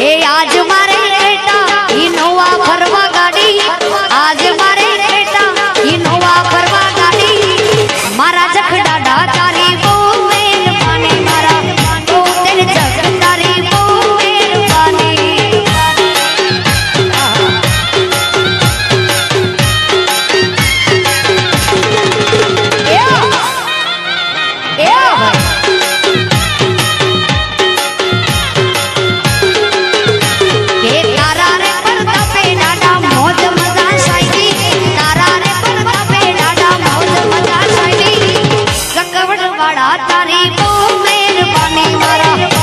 Ei, ó, de વાળા તારી બહુ મહેરબાની મારા